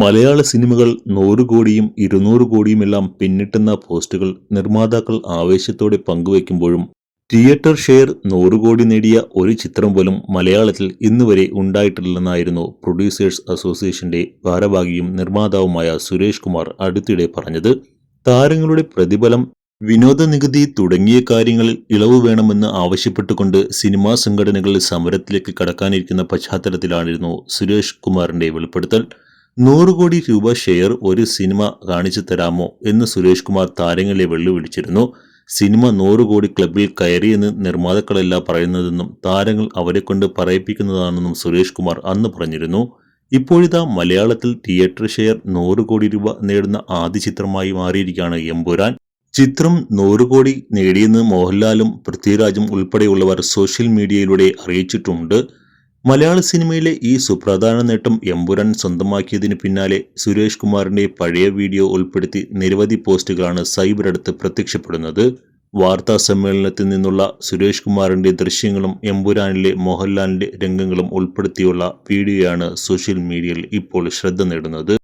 മലയാള സിനിമകൾ നൂറ് കോടിയും ഇരുന്നൂറ് കോടിയുമെല്ലാം പിന്നിട്ടുന്ന പോസ്റ്റുകൾ നിർമ്മാതാക്കൾ ആവേശത്തോടെ പങ്കുവയ്ക്കുമ്പോഴും തിയേറ്റർ ഷെയർ നൂറ് കോടി നേടിയ ഒരു ചിത്രം പോലും മലയാളത്തിൽ ഇന്നുവരെ ഉണ്ടായിട്ടില്ലെന്നായിരുന്നു പ്രൊഡ്യൂസേഴ്സ് അസോസിയേഷന്റെ ഭാരവാഹിയും നിർമ്മാതാവുമായ സുരേഷ് കുമാർ അടുത്തിടെ പറഞ്ഞത്. താരങ്ങളുടെ പ്രതിഫലം വിനോദ നികുതി തുടങ്ങിയ കാര്യങ്ങളിൽ ഇളവ് വേണമെന്ന് ആവശ്യപ്പെട്ടുകൊണ്ട് സിനിമാ സംഘടനകൾ സമരത്തിലേക്ക് കടക്കാനിരിക്കുന്ന പശ്ചാത്തലത്തിലായിരുന്നു സുരേഷ് കുമാറിന്റെ വെളിപ്പെടുത്തൽ. നൂറ് കോടി രൂപ ഷെയർ ഒരു സിനിമ കാണിച്ചു തരാമോ എന്ന് സുരേഷ് കുമാർ താരങ്ങളെ വെല്ലുവിളിച്ചിരുന്നു സിനിമ നൂറ് കോടി ക്ലബിൽ കയറിയെന്ന് നിർമ്മാതാക്കളല്ല പറയുന്നതെന്നും താരങ്ങൾ അവരെക്കൊണ്ട് പറയിപ്പിക്കുന്നതാണെന്നും സുരേഷ് കുമാർ അന്ന് പറഞ്ഞിരുന്നു. ഇപ്പോഴിതാ മലയാളത്തിൽ തിയേറ്റർ ഷെയർ നൂറ് കോടി രൂപ നേടുന്ന ആദ്യ ചിത്രമായി മാറിയിരിക്കുകയാണ് എമ്പുരാൻ. ചിത്രം നൂറ് കോടി നേടിയെന്ന് മോഹൻലാലും പൃഥ്വിരാജും ഉൾപ്പെടെയുള്ളവർ സോഷ്യൽ മീഡിയയിലൂടെ അറിയിച്ചിട്ടുണ്ട്. മലയാള സിനിമയിലെ ഈ സുപ്രധാന നേട്ടം എമ്പുരാൻ സ്വന്തമാക്കിയതിന് പിന്നാലെ സുരേഷ് കുമാറിന്റെ പഴയ വീഡിയോ ഉൾപ്പെടുത്തി നിരവധി പോസ്റ്റുകളാണ് സൈബർ അടുത്ത് പ്രത്യക്ഷപ്പെടുന്നത്. വാർത്താ സമ്മേളനത്തിൽ നിന്നുള്ള സുരേഷ് കുമാറിന്റെ ദൃശ്യങ്ങളും എമ്പുരാനിലെ മോഹൻലാലിന്റെ രംഗങ്ങളും ഉൾപ്പെടുത്തിയുള്ള വീഡിയോയാണ് സോഷ്യൽ മീഡിയയിൽ ഇപ്പോൾ ശ്രദ്ധ നേടുന്നത്.